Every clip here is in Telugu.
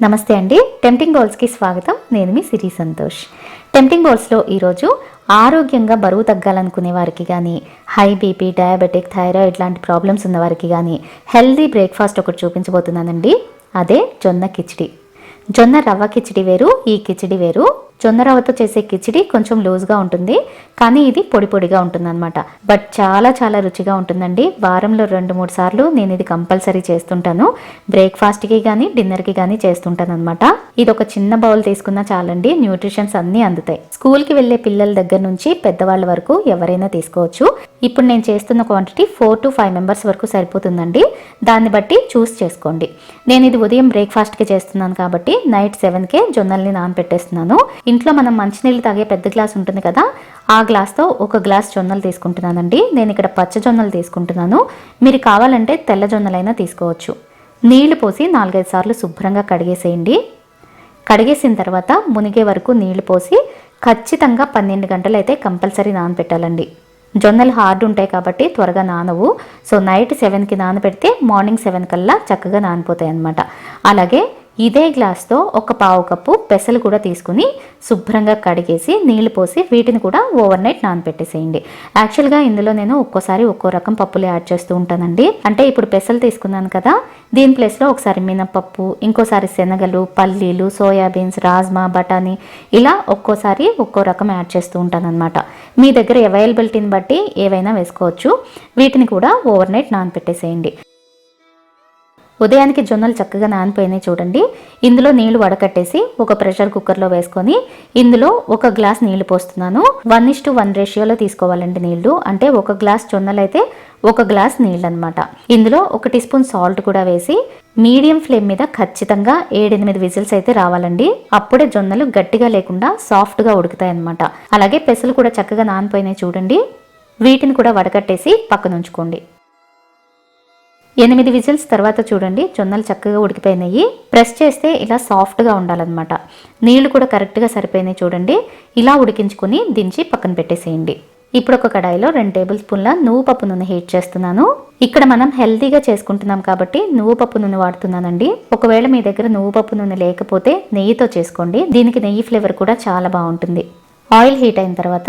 నమస్తే అండి. టెంప్టింగ్ బౌల్స్కి స్వాగతం. నేను మీ సిరి సంతోష్. టెంప్టింగ్ బౌల్స్లో ఈరోజు ఆరోగ్యంగా బరువు తగ్గాలనుకునే వారికి కానీ హై బీపీ డయాబెటిక్ థైరాయిడ్ లాంటి ప్రాబ్లమ్స్ ఉన్న వారికి కానీ హెల్దీ బ్రేక్ఫాస్ట్ ఒకటి చూపించబోతున్నానండి. అదే జొన్న కిచిడి. జొన్న రవ్వ కిచిడి వేరు ఈ కిచిడి వేరు. జొన్న రవ్వతో చేసే కిచిడి కొంచెం లూజ్గా ఉంటుంది కానీ ఇది పొడి పొడిగా ఉంటుందన్నమాట. బట్ చాలా చాలా రుచిగా ఉంటుందండి. వారంలో రెండు మూడు సార్లు నేను ఇది కంపల్సరీ చేస్తుంటాను. బ్రేక్ఫాస్ట్కి కానీ డిన్నర్కి కానీ చేస్తుంటాను అనమాట ఇది ఒక చిన్న బౌల్ తీసుకున్నా చాలండి. న్యూట్రిషన్స్ అన్నీ అందుతాయి. స్కూల్కి వెళ్ళే పిల్లల దగ్గర నుంచి పెద్దవాళ్ళ వరకు ఎవరైనా తీసుకోవచ్చు. ఇప్పుడు నేను చేస్తున్న quantity four to five members వరకు సరిపోతుందండి. దాన్ని బట్టి చూస్ చేసుకోండి. నేను ఇది ఉదయం బ్రేక్ఫాస్ట్కి చేస్తున్నాను కాబట్టి నైట్ సెవెన్కే జొన్నల్ని నానబెట్టేస్తున్నాను ఇంట్లో మనం మంచినీళ్ళు తాగే పెద్ద గ్లాస్ ఉంటుంది కదా ఆ గ్లాస్తో ఒక గ్లాస్ జొన్నలు తీసుకుంటున్నానండి. నేను ఇక్కడ పచ్చ జొన్నలు తీసుకుంటున్నాను. మీరు కావాలంటే తెల్ల జొన్నలైనా తీసుకోవచ్చు. నీళ్ళు పోసి నాలుగైదు సార్లు శుభ్రంగా కడిగేసేయండి. కడిగేసిన తర్వాత మునిగే వరకు నీళ్ళు పోసి ఖచ్చితంగా పన్నెండు గంటలు అయితే కంపల్సరీ నానబెట్టాలండి జొన్నలు హార్డ్ ఉంటాయి కాబట్టి త్వరగా నానవు. సో నైట్ సెవెన్కి నానబెడితే మార్నింగ్ సెవెన్ కల్లా చక్కగా నానిపోతాయి అన్నమాట అలాగే ఇదే గ్లాస్తో ఒక పావు కప్పు పెసలు కూడా తీసుకుని శుభ్రంగా కడిగేసి నీళ్ళు పోసి వీటిని కూడా ఓవర్ నైట్ నానపెట్టేసేయండి. యాక్చువల్గా ఇందులో నేను ఒక్కోసారి ఒక్కో రకం పప్పులు యాడ్ చేస్తూ ఉంటానండి. అంటే ఇప్పుడు పెసలు తీసుకున్నాను కదా దీని ప్లేస్లో ఒకసారి మినపప్పు ఇంకోసారి శనగలు పల్లీలు సోయాబీన్స్ రాజ్మా బఠానీ ఇలా ఒక్కోసారి ఒక్కో రకం యాడ్ చేస్తూ ఉంటానన్నమాట. మీ దగ్గర అవైలబిలిటీని బట్టి ఏవైనా వేసుకోవచ్చు. వీటిని కూడా ఓవర్ నైట్ నానపెట్టేసేయండి. ఉదయానికి జొన్నలు చక్కగా నానిపోయినాయి చూడండి. ఇందులో నీళ్ళు వడకట్టేసి ఒక ప్రెషర్ కుక్కర్లో వేసుకొని ఇందులో ఒక గ్లాస్ నీళ్ళు పోస్తున్నాను. వన్ ఇస్ టు వన్ రేషియోలో తీసుకోవాలండి నీళ్ళు. అంటే ఒక గ్లాస్ జొన్నలు అయితే ఒక గ్లాస్ నీళ్ళు అనమాట ఇందులో ఒక టీ స్పూన్ సాల్ట్ కూడా వేసి మీడియం ఫ్లేమ్ మీద ఖచ్చితంగా ఏడెనిమిది విజిల్స్ అయితే రావాలండి. అప్పుడే జొన్నలు గట్టిగా లేకుండా సాఫ్ట్గా ఉడుకుతాయి అనమాట అలాగే పెసలు కూడా చక్కగా నానిపోయినాయి చూడండి. వీటిని కూడా వడకట్టేసి పక్కన ఉంచుకోండి ఎనిమిది విజిల్స్ తర్వాత చూడండి జొన్నలు చక్కగా ఉడికిపోయినాయి. ప్రెస్ చేస్తే ఇలా సాఫ్ట్గా ఉండాలన్నమాట. నీళ్ళు కూడా కరెక్ట్గా సరిపోయినాయి చూడండి. ఇలా ఉడికించుకొని దించి పక్కన పెట్టేసేయండి. ఇప్పుడు ఒక కడాయిలో రెండు టేబుల్ స్పూన్ల నువ్వు పప్పు నూనె హీట్ చేస్తున్నాను. ఇక్కడ మనం హెల్తీగా చేసుకుంటున్నాం కాబట్టి నువ్వు పప్పు నూనె వాడుతున్నానండి. ఒకవేళ మీ దగ్గర నువ్వు పప్పు నూనె లేకపోతే నెయ్యితో చేసుకోండి. దీనికి నెయ్యి ఫ్లేవర్ కూడా చాలా బాగుంటుంది. ఆయిల్ హీట్ అయిన తర్వాత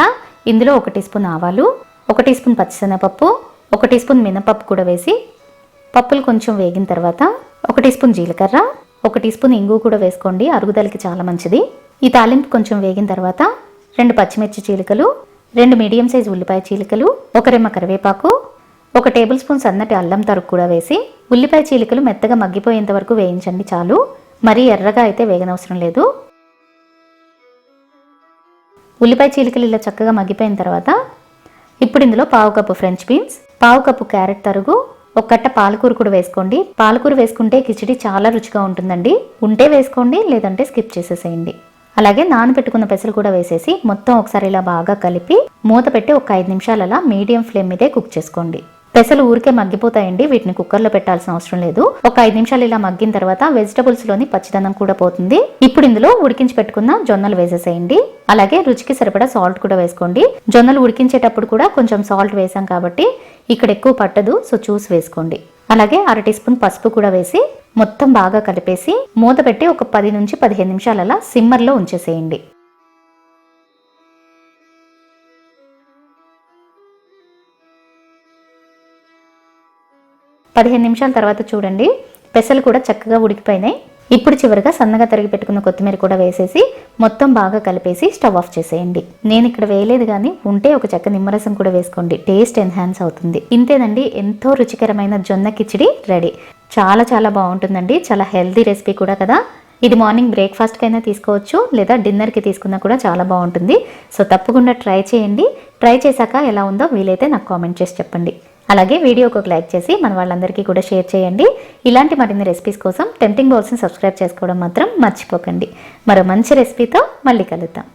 ఇందులో ఒక టీ స్పూన్ ఆవాలు ఒక టీ స్పూన్ పచ్చిశనగపప్పు ఒక టీ స్పూన్ మినపప్పు కూడా వేసి పప్పులు కొంచెం వేగిన తర్వాత ఒక టీ స్పూన్ జీలకర్ర ఒక టీ స్పూన్ ఇంగు కూడా వేసుకోండి అరుగుదలకి చాలా మంచిది. ఈ తాలింపు కొంచెం వేగిన తర్వాత రెండు పచ్చిమిర్చి చీలికలు రెండు మీడియం సైజ్ ఉల్లిపాయ చీలికలు ఒక రెమ్మ కరివేపాకు ఒక టేబుల్ స్పూన్ సన్నటి అల్లం తరుగు కూడా వేసి ఉల్లిపాయ చీలికలు మెత్తగా మగ్గిపోయేంత వరకు వేయించండి చాలు. మరీ ఎర్రగా అయితే వేగనవసరం లేదు. ఉల్లిపాయ చీలికలు ఇలా చక్కగా మగ్గిపోయిన తర్వాత ఇప్పుడు ఇందులో పావు కప్పు ఫ్రెంచ్ బీన్స్ పావు కప్పు క్యారెట్ తరుగు ఒక కట్ట పాలకూర కూడా వేసుకోండి. పాలకూర వేసుకుంటే కిచిడి చాలా రుచిగా ఉంటుందండి. ఉంటే వేసుకోండి లేదంటే స్కిప్ చేసేసేయండి. అలాగే నానబెట్టుకున్న పెసలు కూడా వేసేసి మొత్తం ఒకసారి ఇలా బాగా కలిపి మూత పెట్టి ఒక ఐదు నిమిషాలు అలా మీడియం ఫ్లేమ్ మీదే కుక్ చేసుకోండి. పెసలు ఊరికే మగ్గిపోతాయండి. వీటిని కుక్కర్లో పెట్టాల్సిన అవసరం లేదు. ఒక ఐదు నిమిషాలు ఇలా మగ్గిన తర్వాత వెజిటబుల్స్లోని పచ్చిదనం కూడా పోతుంది. ఇప్పుడు ఇందులో ఉడికించి పెట్టుకున్న జొన్నలు వేసేసేయండి. అలాగే రుచికి సరిపడా సాల్ట్ కూడా వేసుకోండి. జొన్నలు ఉడికించేటప్పుడు కూడా కొంచెం సాల్ట్ వేసాం కాబట్టి ఇక్కడ ఎక్కువ పట్టదు. సో చూసి వేసుకోండి. అలాగే అర టీ స్పూన్ పసుపు కూడా వేసి మొత్తం బాగా కలిపేసి మూత పెట్టి ఒక పది నుంచి పదిహేను నిమిషాలు అలా సిమ్మర్లో ఉంచేసేయండి. పదిహేను నిమిషాల తర్వాత చూడండి. పెసలు కూడా చక్కగా ఉడికిపోయినాయి. ఇప్పుడు చివరిగా సన్నగా తరిగి పెట్టుకున్న కొత్తిమీర కూడా వేసేసి మొత్తం బాగా కలిపేసి స్టవ్ ఆఫ్ చేసేయండి. నేను ఇక్కడ వేయలేదు కానీ ఉంటే ఒక చెక్క నిమ్మరసం కూడా వేసుకోండి. టేస్ట్ ఎన్హాన్స్ అవుతుంది. ఇంతేనండి ఎంతో రుచికరమైన జొన్న కిచిడి రెడీ. చాలా చాలా బాగుంటుందండి. చాలా హెల్తీ రెసిపీ కూడా కదా. ఇది మార్నింగ్ బ్రేక్ఫాస్ట్కైనా తీసుకోవచ్చు లేదా డిన్నర్కి తీసుకున్నా కూడా చాలా బాగుంటుంది. సో తప్పకుండా ట్రై చేయండి. ట్రై చేశాక ఎలా ఉందో వీలైతే నాకు కామెంట్ చేసి చెప్పండి. అలాగే వీడియోకి ఒక లైక్ చేసి మన వాళ్ళందరికీ కూడా షేర్ చేయండి. ఇలాంటి మరిన్ని రెసిపీస్ కోసం టెంప్టింగ్ బౌల్స్ని సబ్స్క్రైబ్ చేసుకోవడం మాత్రం మర్చిపోకండి. మరో మంచి రెసిపీతో మళ్ళీ కలుద్దాం.